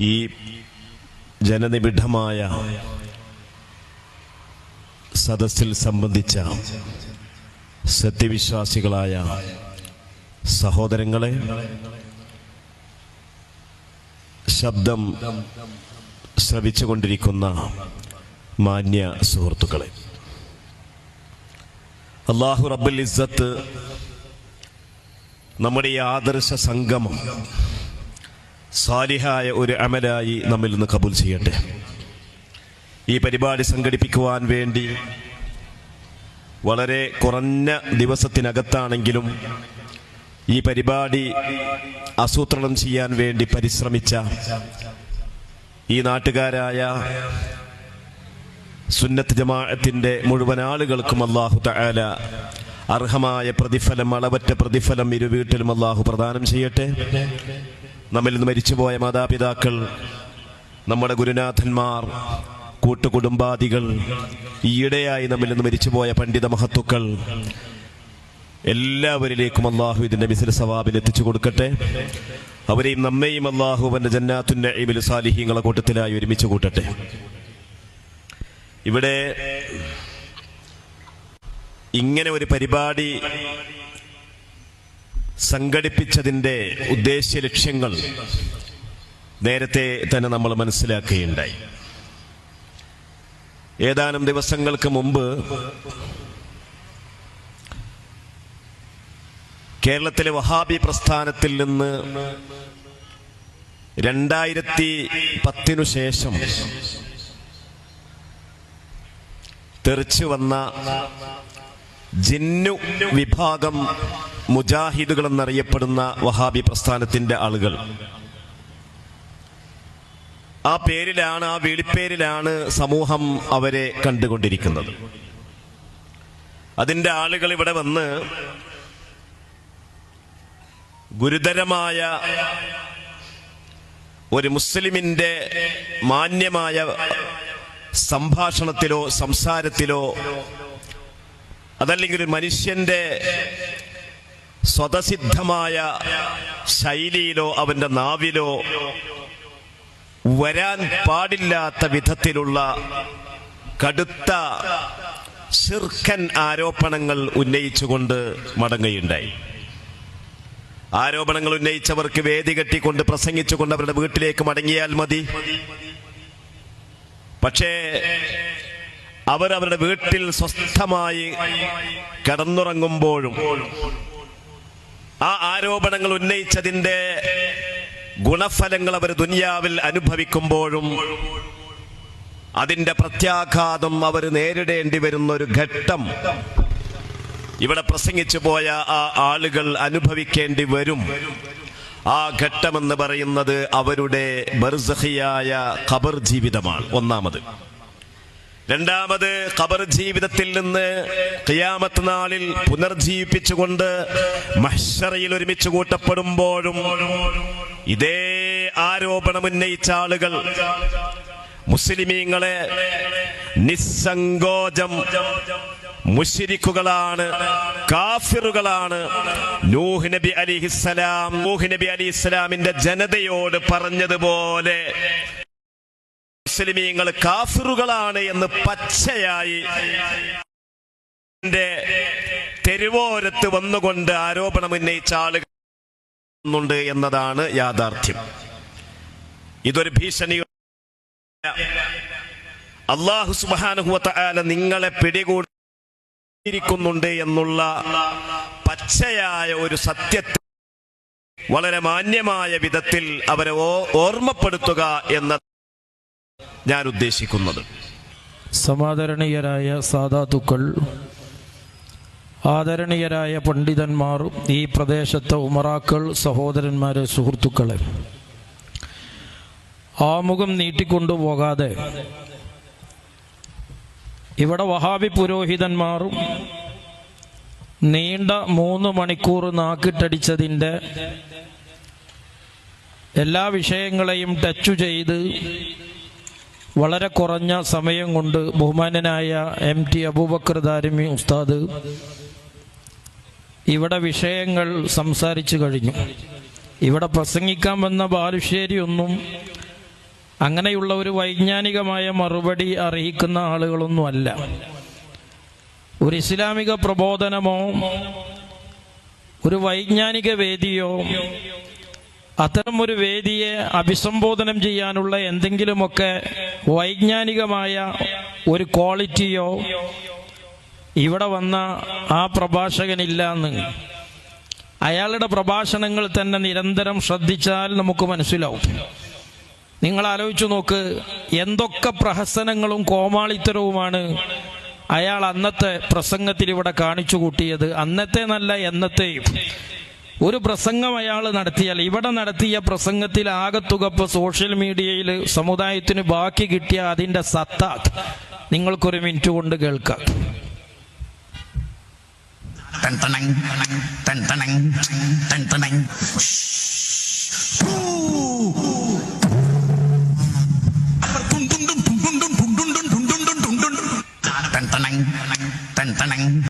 ഈ ജനനിബിഡമായ സദസ്സിൽ സംബന്ധിച്ച സത്യവിശ്വാസികളായ സഹോദരങ്ങളെ ശബ്ദം ശ്രവിച്ചുകൊണ്ടിരിക്കുന്ന മാന്യ സുഹൃത്തുക്കളെ അള്ളാഹു റബ്ബുൽ ഇസ്സത്ത് നമ്മുടെ ഈ ആദർശ സംഗമം സാലിഹായ ഒരു അമലായി നമ്മിൽ നിന്ന് കബൂൽ ചെയ്യട്ടെ. ഈ പരിപാടി സംഘടിപ്പിക്കുവാൻ വേണ്ടി വളരെ കുറഞ്ഞ ദിവസത്തിനകത്താണെങ്കിലും ഈ പരിപാടി ആസൂത്രണം ചെയ്യാൻ വേണ്ടി പരിശ്രമിച്ച ഈ നാട്ടുകാരായ സുന്നത്ത് ജമാഅത്തിന്റെ മുഴുവൻ ആളുകൾക്കും അള്ളാഹു തആല അർഹമായ പ്രതിഫലം അളവറ്റ പ്രതിഫലം ഇരു വീട്ടിലും അള്ളാഹു പ്രദാനം ചെയ്യട്ടെ. നമ്മിൽ നിന്ന് മരിച്ചുപോയ മാതാപിതാക്കൾ നമ്മുടെ ഗുരുനാഥന്മാർ കൂട്ടുകുടുംബാദികൾ ഈയിടെയായി നമ്മിൽ നിന്ന് മരിച്ചുപോയ പണ്ഡിത മഹത്തുക്കൾ എല്ലാവരിലേക്കും അള്ളാഹു ഇതിന്റെ മിസിൽ സവാബിൽ എത്തിച്ചു കൊടുക്കട്ടെ. അവരെയും നമ്മെയും അള്ളാഹു അവന്റെ ജന്നാത്തുന്റെ ഇബിൽ സാലിഹീങ്ങളെ കൂട്ടത്തിലായി ഒരുമിച്ച് കൂട്ടട്ടെ. ഇവിടെ ഇങ്ങനെ ഒരു പരിപാടി സംഘടിപ്പിച്ചതിന്റെ ഉദ്ദേശ്യ ലക്ഷ്യങ്ങൾ നേരത്തെ തന്നെ നമ്മൾ മനസ്സിലാക്കുകയുണ്ടായി. ഏതാനും ദിവസങ്ങൾക്ക് മുമ്പ് കേരളത്തിലെ വഹാബി പ്രസ്ഥാനത്തിൽ നിന്ന് രണ്ടായിരത്തി പത്തിനു ശേഷം തെറിച്ചു വന്ന ജിന്നു വിഭാഗം മുജാഹിദുകൾ എന്നറിയപ്പെടുന്ന വഹാബി പ്രസ്ഥാനത്തിന്റെ ആളുകൾ. ആ പേരിലാണ് ആ വിളിപ്പേരിലാണ് സമൂഹം അവരെ കണ്ടുകൊണ്ടിരിക്കുന്നത്. അതിന്റെ ആളുകൾ ഇവിടെ വന്ന് ഗുരുതരമായ ഒരു മുസ്ലിമിന്റെ മാന്യമായ സംഭാഷണത്തിലോ സംസാരത്തിലോ അതല്ലെങ്കിൽ ഒരു മനുഷ്യന്റെ സ്വതസിദ്ധമായ ശൈലിയിലോ അവന്റെ നാവിലോ വരാൻ പാടില്ലാത്ത വിധത്തിലുള്ള കടുത്ത ശിർക്കൻ ആരോപണങ്ങൾ ഉന്നയിച്ചുകൊണ്ട് മടങ്ങുകയുണ്ടായി ആരോപണങ്ങൾ ഉന്നയിച്ചവർക്ക് വേദി കെട്ടിക്കൊണ്ട് പ്രസംഗിച്ചുകൊണ്ട് അവരുടെ വീട്ടിലേക്ക് മടങ്ങിയാൽ മതി. പക്ഷേ അവർ അവരുടെ വീട്ടിൽ സ്വസ്ഥമായി കിടന്നുറങ്ങുമ്പോഴും ആ ആരോപണങ്ങൾ ഉന്നയിച്ചതിന്റെ ഗുണഫലങ്ങൾ അവർ ദുനിയാവിൽ അനുഭവിക്കുമ്പോഴും അതിന്റെ പ്രത്യാഘാതം അവർ നേരിടേണ്ടി വരുന്ന ഒരു ഘട്ടം. ഇവിടെ പ്രസംഗിച്ചു പോയ ആ ആളുകൾ അനുഭവിക്കേണ്ടി വരും. ആ ഘട്ടമെന്ന് പറയുന്നത് അവരുടെ ബർസഹിയായ ഖബർ ജീവിതമാണ്. ഒന്നാമത്. രണ്ടാമത് ഖബർ ജീവിതത്തിൽ നിന്ന് ഖിയാമത്ത് നാളിൽ പുനർജീവിപ്പിച്ചുകൊണ്ട് മഹ്ഷറയിൽ ഒരുമിച്ച് കൂട്ടപ്പെടുമ്പോഴും ഇതേ ആരോപണം ഉന്നയിച്ച ആളുകൾ മുസ്ലിമീങ്ങളെ നിസ്സങ്കോചം മുഷിരിക്കുകളാണ് കാഫിറുകളാണ്. നൂഹ് നബി അലിഹിസ്സലാം നൂഹ് നബി അലി ഇസ്ലാമിന്റെ ജനതയോട് പറഞ്ഞതുപോലെ മുസ്ലിമീങ്ങൾ കാഫിറുകളാണ് എന്ന് പച്ചയായി തെരുവോരത്ത് വന്നുകൊണ്ട് ആരോപണം ഉന്നയിച്ച ആളുകൾ എന്നതാണ് യാഥാർത്ഥ്യം. ഇതൊരു ഭീഷണി അള്ളാഹു സുബാനുഹുവല നിങ്ങളെ പിടികൂടിയിരിക്കുന്നുണ്ട് എന്നുള്ള പച്ചയായ ഒരു സത്യത്തെ വളരെ മാന്യമായ വിധത്തിൽ അവരെ ഓർമ്മപ്പെടുത്തുക എന്ന ഞാൻ ഉദ്ദേശിക്കുന്നത് സമാദരണീയരായ സാധാതുക്കൾ ആദരണീയരായ പണ്ഡിതന്മാർ ഈ പ്രദേശത്തെ ഉമറാക്കൾ സഹോദരന്മാരെ സുഹൃത്തുക്കളെ. ആമുഖം നീട്ടിക്കൊണ്ടുപോകാതെ ഇവിടെ വഹാബി പുരോഹിതന്മാർ നീണ്ട മൂന്ന് മണിക്കൂർ നാക്കിട്ടടിച്ചതിന്റെ എല്ലാ വിഷയങ്ങളെയും ടച്ചു ചെയ്ത് വളരെ കുറഞ്ഞ സമയം കൊണ്ട് ബഹുമാനനായ എം ടി അബൂബക്കർ ദാരിമി ഉസ്താദ് ഇവിടെ വിഷയങ്ങൾ സംസാരിച്ചു കഴിഞ്ഞു. ഇവിടെ പ്രസംഗിക്കാൻ വന്ന ബാലുശ്ശേരി ഒന്നും അങ്ങനെയുള്ള ഒരു വൈജ്ഞാനികമായ മറുപടി അർഹിക്കുന്ന ആളുകളൊന്നുമല്ല ഒരു ഇസ്ലാമിക പ്രബോധനമോ ഒരു വൈജ്ഞാനിക വേദിയോ അത്തരം ഒരു വേദിയെ അഭിസംബോധനം ചെയ്യാനുള്ള എന്തെങ്കിലുമൊക്കെ വൈജ്ഞാനികമായ ഒരു ക്വാളിറ്റിയോ ഇവിടെ വന്ന ആ പ്രഭാഷകനില്ല എന്ന് അയാളുടെ പ്രഭാഷണങ്ങൾ തന്നെ നിരന്തരം ശ്രദ്ധിച്ചാൽ നമുക്ക് മനസ്സിലാവും. നിങ്ങൾ ആലോചിച്ചു നോക്ക് എന്തൊക്കെ പ്രഹസനങ്ങളും കോമാളിത്തരവുമാണ് അയാൾ അന്നത്തെ പ്രസംഗത്തിൽ ഇവിടെ കാണിച്ചു കൂട്ടിയത്. അന്നത്തെ നല്ല എന്നത്തെയും. ഒരു പ്രസംഗം അയാൾ നടത്തിയാൽ ഇവിടെ നടത്തിയ പ്രസംഗത്തിൽ ആകത്തുകപ്പ് സോഷ്യൽ മീഡിയയിൽ സമുദായത്തിന് ബാക്കി കിട്ടിയ അതിന്റെ സത്ത നിങ്ങൾക്കൊരു മിനിറ്റ് കൊണ്ട് കേൾക്കാം Tan tanang, tan tanang, tan tanang.